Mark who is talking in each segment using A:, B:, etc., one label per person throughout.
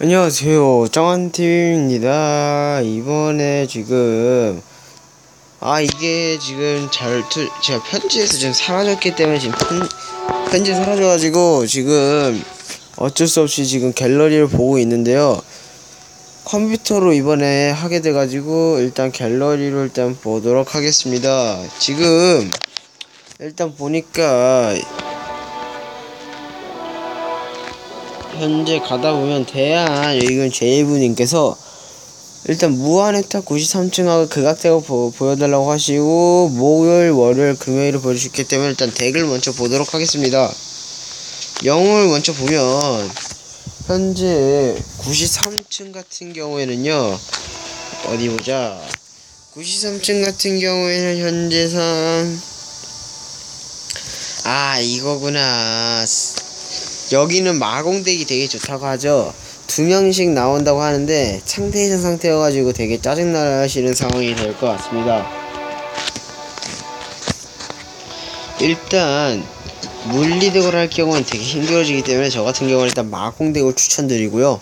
A: 안녕하세요. 정한TV입니다. 이번에 지금, 아, 이게 지금 잘, 투, 제가 편지에서 지금 사라졌기 때문에 지금 편, 편지 사라져가지고 지금 어쩔 수 없이 지금 갤러리를 보고 있는데요. 컴퓨터로 이번에 하게 돼가지고 일단 갤러리로 일단 보도록 하겠습니다. 지금 일단 보니까 현재 가다 보면 대한 이건 제이브님께서 일단 무한의탑 93층하고 극악대가 보, 보여달라고 하시고 목요일, 월요일, 금요일을 보여주셨기 때문에 일단 덱을 먼저 보도록 하겠습니다. 영웅을 먼저 보면 현재 93층 같은 경우에는요 어디 보자 93층 같은 경우에는 현재상 아 이거구나 여기는 마공덱이 되게 좋다고 하죠. 두 명씩 나온다고 하는데 상태이상 상태여가지고 되게 짜증나시는 상황이 될 것 같습니다. 일단 물리덱을 할 경우는 되게 힘들어지기 때문에 저 같은 경우는 일단 마공덱을 추천드리고요.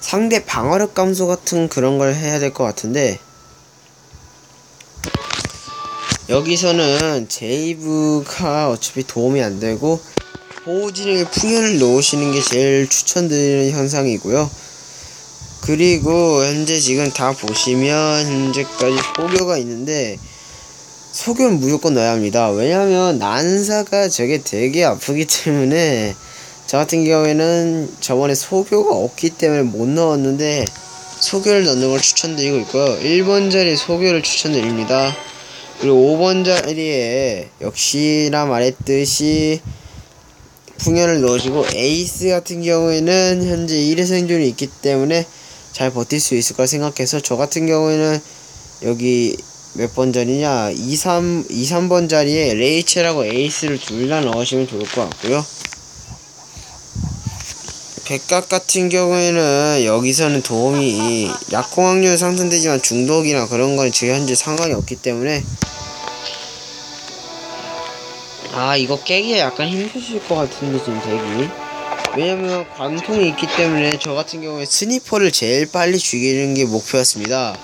A: 상대 방어력 감소 같은 그런 걸 해야 될 것 같은데 여기서는 제이브가 어차피 도움이 안 되고 보호진에게 풍연을 넣으시는 게 제일 추천드리는 현상이고요. 그리고 현재 지금 다 보시면 현재까지 소교가 있는데 소교는 무조건 넣어야 합니다. 왜냐면 난사가 저게 되게 아프기 때문에 저 같은 경우에는 저번에 소교가 없기 때문에 못 넣었는데 소교를 넣는 걸 추천드리고 있고요. 1번 자리 소교를 추천드립니다. 그리고 5번 자리에 역시나 말했듯이 풍연을 넣으시고 에이스 같은 경우에는 현재 1회 생존이 있기 때문에 잘 버틸 수 있을 까 생각해서 저 같은 경우에는 여기 몇 번 자리냐? 2, 3, 2, 3번 자리에 레이첼하고 에이스를 둘 다 넣으시면 좋을 것 같고요. 백각 같은 경우에는 여기서는 도움이 약공 확률 상승되지만 중독이나 그런 건 지금 현재 상관이 없기 때문에 아 이거 깨기가 약간 힘드실 것 같은데 지금 대기. 왜냐면 관통이 있기 때문에 저 같은 경우에 스니퍼를 제일 빨리 죽이는 게 목표였습니다.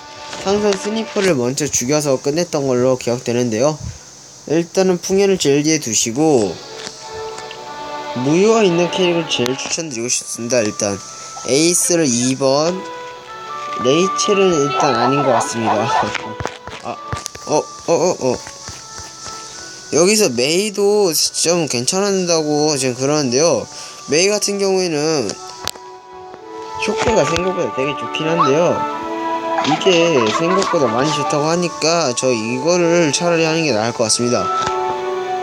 A: 항상 스니퍼를 먼저 죽여서 끝냈던 걸로 기억되는데요. 일단은 풍년을 제일 뒤에 두시고 무효가 있는 캐릭을 제일 추천드리고 싶습니다 일단. 에이스를 2번 레이첼은 일단 아닌 것 같습니다. 아 어 어, 어, 어. 여기서 메이도 좀 괜찮은다고 지금 그러는데요. 메이 같은 경우에는 효과가 생각보다 되게 좋긴 한데요. 이게 생각보다 많이 좋다고 하니까 저 이거를 차라리 하는 게 나을 것 같습니다.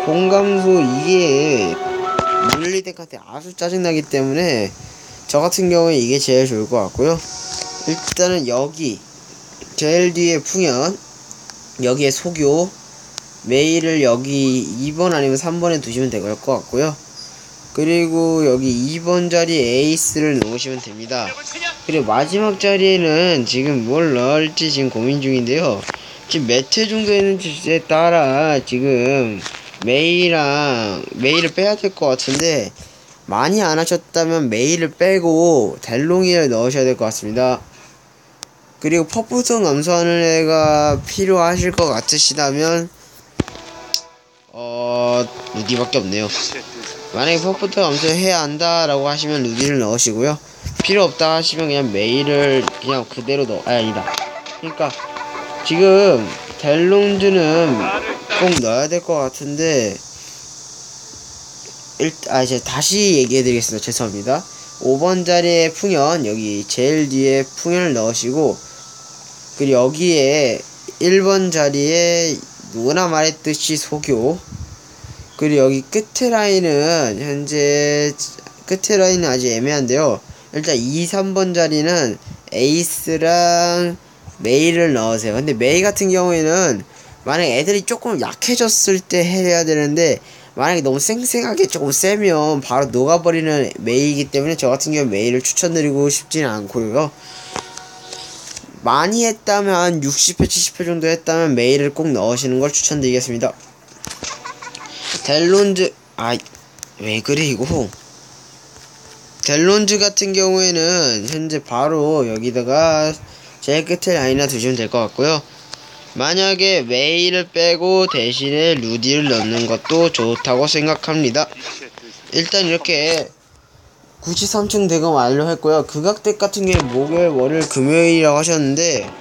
A: 공감소 이게 물리덱한테 아주 짜증나기 때문에 저 같은 경우에 이게 제일 좋을 것 같고요. 일단은 여기 제일 뒤에 풍연 여기에 소교 메일을 여기 2번 아니면 3번에 두시면 될 것 같고요. 그리고 여기 2번 자리에 에이스를 넣으시면 됩니다. 그리고 마지막 자리에는 지금 뭘 넣을지 지금 고민 중인데요. 지금 몇 회 정도 했는지에 따라 지금 메일이랑 메일을 빼야 될 것 같은데 많이 안 하셨다면 메일을 빼고 델롱이를 넣으셔야 될 것 같습니다. 그리고 퍼프성 감소하는 애가 필요하실 것 같으시다면 어, 루디밖에 없네요. 만약에 퍼프트 감소해야 한다 라고 하시면 루디를 넣으시고요. 필요 없다 하시면 그냥 메일을 그냥 그대로 넣어. 아, 아니다. 그러니까 지금 델롱즈는 꼭 넣어야 될 것 같은데 일, 아 이제 다시 얘기해 드리겠습니다. 죄송합니다. 5번 자리에 풍연 여기 제일 뒤에 풍연을 넣으시고 그리고 여기에 1번 자리에 누구나 말했듯이 소교 그리고 여기 끝에 라인은 현재 끝에 라인은 아직 애매한데요. 일단 2, 3번 자리는 에이스랑 메이를 넣으세요. 근데 메이 같은 경우에는 만약에 애들이 조금 약해졌을 때 해야 되는데 만약에 너무 쌩쌩하게 조금 세면 바로 녹아버리는 메이이기 때문에 저 같은 경우 메이를 추천드리고 싶지는 않고요. 많이 했다면 한 60회 70회 정도 했다면 메일을 꼭 넣으시는 걸 추천드리겠습니다 델론즈 아 왜 그래 이거 델론즈 같은 경우에는 현재 바로 여기다가 제일 끝에 라인이나 두시면 될 것 같고요. 만약에 메이를 빼고 대신에 루디를 넣는 것도 좋다고 생각합니다. 일단 이렇게 93층 대금 완료했고요. 극악댁 같은 경우에 목요일, 월요일, 금요일이라고 하셨는데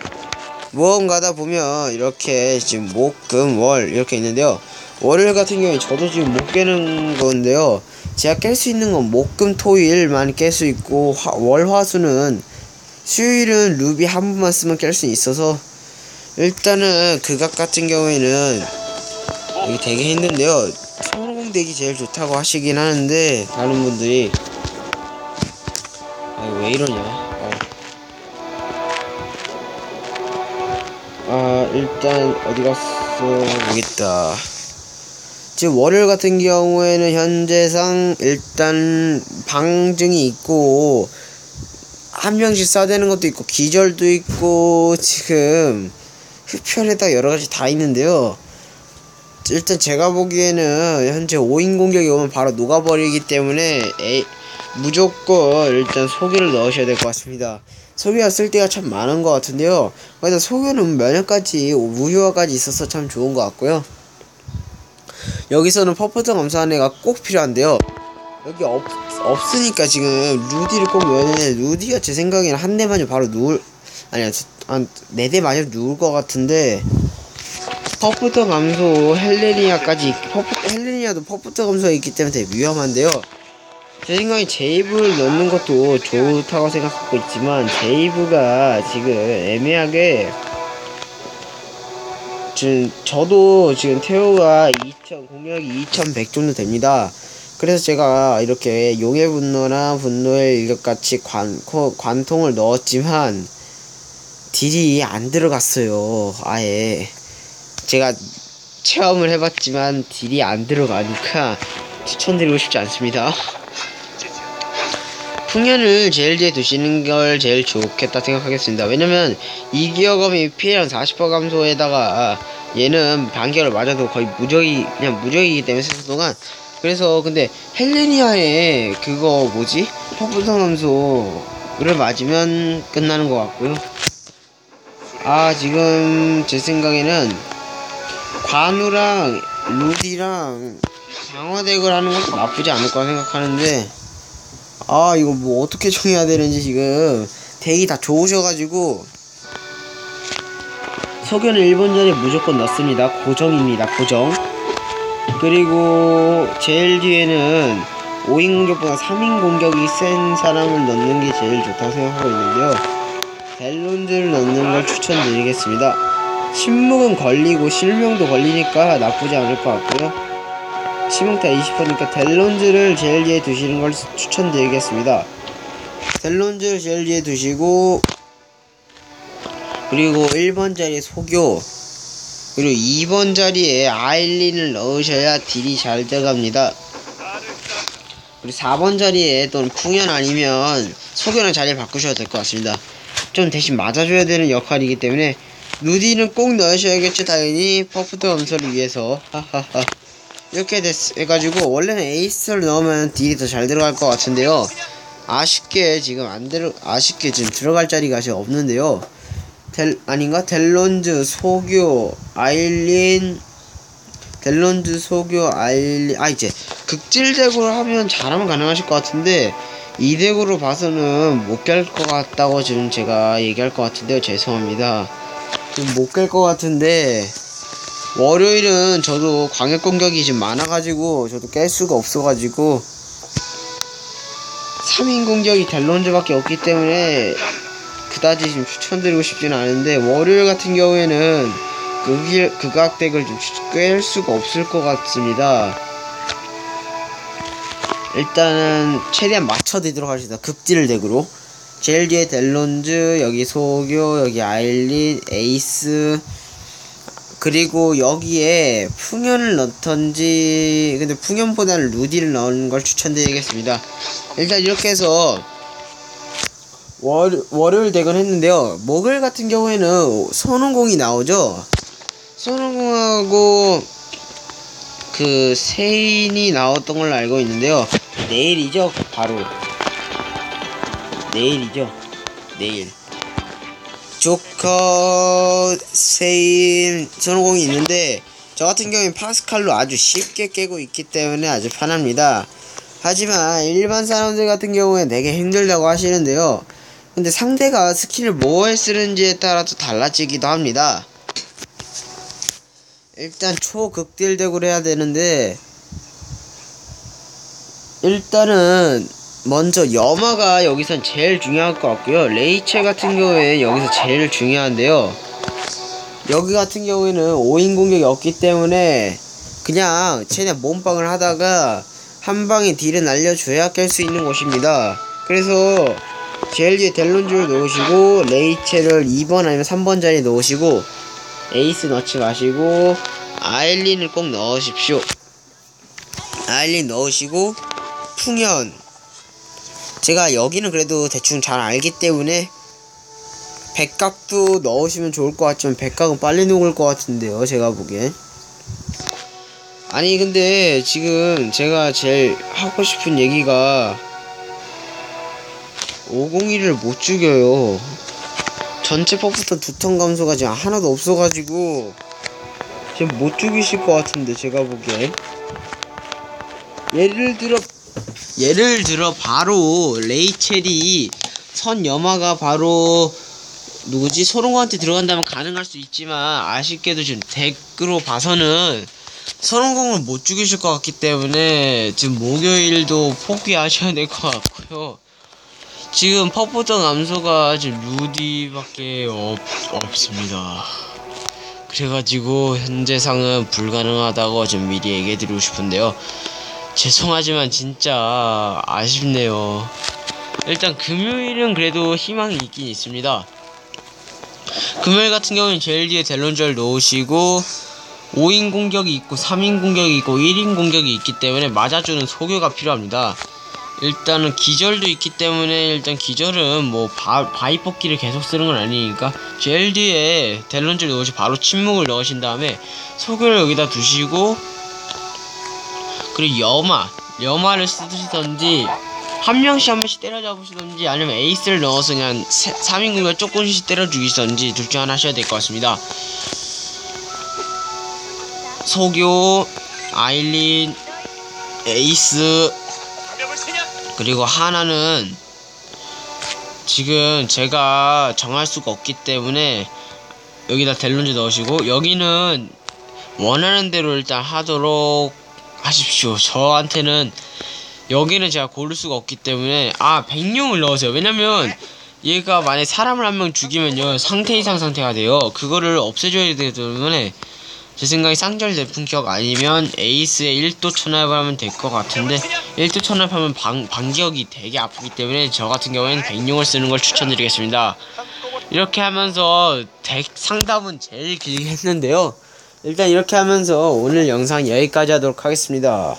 A: 모험 가다 보면 이렇게 지금 목, 금, 월 이렇게 있는데요. 월요일 같은 경우에 저도 지금 못 깨는 건데요. 제가 깰 수 있는 건 목, 금, 토일만 깰 수 있고 화, 월, 화수는 수요일은 루비 한 번만 쓰면 깰 수 있어서 일단은 극악 같은 경우에는 이게 되게 힘든데요. 성공되기 제일 좋다고 하시긴 하는데 다른 분들이 아, 왜 이러냐? 어. 아, 일단 어디 갔어? 보겠다. 지금 월요일 같은 경우에는 현재상 일단 방증이 있고 한 명씩 쏴대는 것도 있고 기절도 있고 지금 흡혈에다 여러 가지 다 있는데요. 일단 제가 보기에는 현재 5인 공격이 오면 바로 녹아버리기 때문에 에이, 무조건 일단 소개를 넣으셔야 될 것 같습니다. 소개가 쓸 때가 참 많은 것 같은데요. 그래서 소개는 면역까지 무효화까지 있어서 참 좋은 것 같고요. 여기서는 퍼포트 감사한 애가 꼭 필요한데요. 여기 없, 없으니까 지금 루디를 꼭 넣어야 루디가 제 생각에는 한대 맞으면 바로 누울 아니야 한네 대 맞으면 누울 것 같은데 퍼프터 감소 헬레니아까지 퍼프, 헬레니아도 퍼프터 감소가 있기 때문에 되게 위험한데요. 제 생각에 제이브를 넣는 것도 좋다고 생각하고 있지만 제이브가 지금 애매하게 지금 저도 지금 태호가 2000 공격이 2100 정도 됩니다. 그래서 제가 이렇게 용의 분노나 분노의 일격 같이 관, 관통을 넣었지만 딜이 안 들어갔어요. 아예 제가 체험을 해봤지만 딜이 안 들어가니까 추천드리고 싶지 않습니다. 풍년을 제일 뒤에 두시는 걸 제일 좋겠다 생각하겠습니다. 왜냐면 이기어검이 피해량 40% 감소에다가 얘는 반격을 맞아도 거의 무적이 그냥 무적이기 때문에 세수 동안. 그래서 근데 헬레니아의 그거 뭐지? 퍼블성 감소를 맞으면 끝나는 것 같고요. 아 지금 제 생각에는 관우랑 루디랑 방어덱을 하는 것도 나쁘지 않을 거라 생각하는데. 아 이거 뭐 어떻게 정해야 되는지 지금. 덱이 다 좋으셔가지고 석연을 1번 전에 무조건 넣습니다. 고정입니다. 고정. 그리고 제일 뒤에는 5인 공격보다 3인 공격이 센 사람을 넣는 게 제일 좋다고 생각하고 있는데요. 델론즈를 넣는 걸 추천드리겠습니다. 침묵은 걸리고 실명도 걸리니까 나쁘지 않을 것 같고요. 치명타 20%니까 델론즈를 제일 뒤에 두시는 걸 추천드리겠습니다. 델론즈를 제일 뒤에 두시고 그리고 1번 자리에 소교. 그리고 2번 자리에 아일린을 넣으셔야 딜이 잘 들어갑니다. 그리고 4번 자리에 또는 풍연 아니면 소교랑 자리 바꾸셔도 될 것 같습니다. 좀 대신 맞아줘야 되는 역할이기 때문에 루디는 꼭 넣으셔야겠죠 당연히. 퍼프트 검사를 위해서. 이렇게 됐, 해가지고 원래는 에이스를 넣으면 딜이 더 잘 들어갈 것 같은데요. 아쉽게 지금 안 들어 아쉽게 지금 들어갈 자리가 지금 없는데요 델 아닌가? 델론즈 소교 아일린 델론즈 소교 아일린 아 이제 극질 덱으로 하면 잘하면 가능하실 것 같은데 이 덱으로 봐서는 못 깰 것 같다고 지금 제가 얘기할 것 같은데요. 죄송합니다. 못 깰 것 같은데 월요일은 저도 광역 공격이 좀 많아가지고 저도 깰 수가 없어가지고 3인 공격이 델론즈밖에 없기 때문에 그다지 지금 추천드리고 싶지는 않은데 월요일 같은 경우에는 극일, 극악덱을 좀깰 수가 없을 것 같습니다. 일단은 최대한 맞춰드리도록 하겠습니다. 극질 덱으로. 제일 뒤에 델론즈, 여기 소교, 여기 아일린, 에이스, 그리고 여기에 풍연을 넣던지 근데 풍연보다는 루디를 넣는 걸 추천드리겠습니다 일단 이렇게 해서 월, 월요일 덱을 했는데요 목요일 같은 경우에는 손오공이 나오죠 손오공하고 그 세인이 나왔던 걸로 알고 있는데요 내일이죠 바로 내일이죠. 내일. 조커 세임 손오공이 있는데 저 같은 경우엔 파스칼로 아주 쉽게 깨고 있기 때문에 아주 편합니다. 하지만 일반 사람들 같은 경우에 되게 힘들다고 하시는데요. 근데 상대가 스킬을 뭐에 쓰는지에 따라서 달라지기도 합니다. 일단 초극딜 덱으로 해야 되는데 일단은 먼저 염화가 여기선 제일 중요할 것 같고요. 레이첼 같은 경우에 여기서 제일 중요한데요. 여기 같은 경우에는 5인 공격이 없기 때문에 그냥 최대한 몸빵을 하다가 한 방에 딜을 날려줘야 깰 수 있는 곳입니다. 그래서 제일 뒤에 델론즈를 놓으시고 레이첼을 2번 아니면 3번 자리에 놓으시고 에이스 넣지 마시고 아일린을 꼭 넣으십시오. 아일린 넣으시고 풍현 제가 여기는 그래도 대충 잘 알기 때문에 백각도 넣으시면 좋을 것 같지만 백각은 빨리 녹을 것 같은데요 제가 보기엔 아니 근데 지금 제가 제일 하고 싶은 얘기가 501을 못 죽여요. 전체 퍼부터 두턴 감소가 지금 하나도 없어가지고 지금 못 죽이실 것 같은데 제가 보기엔. 예를 들어 예를 들어 바로 레이첼이 선 염화가 바로 누구지? 소롱한테 들어간다면 가능할 수 있지만 아쉽게도 지금 덱으로 봐서는 소롱공을 못 죽이실 것 같기 때문에 지금 목요일도 포기하셔야 될 것 같고요. 지금 퍼포터 남소가 지금 루디밖에 없, 없습니다. 그래가지고 현재상은 불가능하다고 좀 미리 얘기해드리고 싶은데요. 죄송하지만 진짜 아쉽네요. 일단 금요일은 그래도 희망이 있긴 있습니다. 금요일 같은 경우는 제일 뒤에 델론절 놓으시고 5인 공격이 있고 3인 공격이 있고 1인 공격이 있기 때문에 맞아주는 소교가 필요합니다. 일단은 기절도 있기 때문에 일단 기절은 뭐 바, 바위 뽑기를 계속 쓰는 건 아니니까 제일 뒤에 델론절 넣으시 바로 침묵을 넣으신 다음에 소교를 여기다 두시고 그리고 염화 염화를 쓰시던지 한 명씩 한 명씩 때려잡으시던지 아니면 에이스를 넣어서 그냥 3인 공격 조금씩 때려 죽이시던지 둘 중 하나 하셔야 될 것 같습니다. 소교 아일린 에이스 그리고 하나는 지금 제가 정할 수가 없기 때문에 여기다 델론즈 넣으시고 여기는 원하는 대로 일단 하도록 하십시오. 저한테는 여기는 제가 고를 수가 없기 때문에 아 백룡을 넣으세요. 왜냐면 얘가 만약 사람을 한 명 죽이면요 상태 이상 상태가 돼요. 그거를 없애줘야 되기 때문에 제 생각에 쌍절 대풍격 아니면 에이스에 1도 천합하면 될 것 같은데 1도 천합하면 방, 반격이 되게 아프기 때문에 저 같은 경우에는 백룡을 쓰는 걸 추천드리겠습니다. 이렇게 하면서 덱 상담은 제일 길게 했는데요. 일단 이렇게 하면서 오늘 영상 여기까지 하도록 하겠습니다.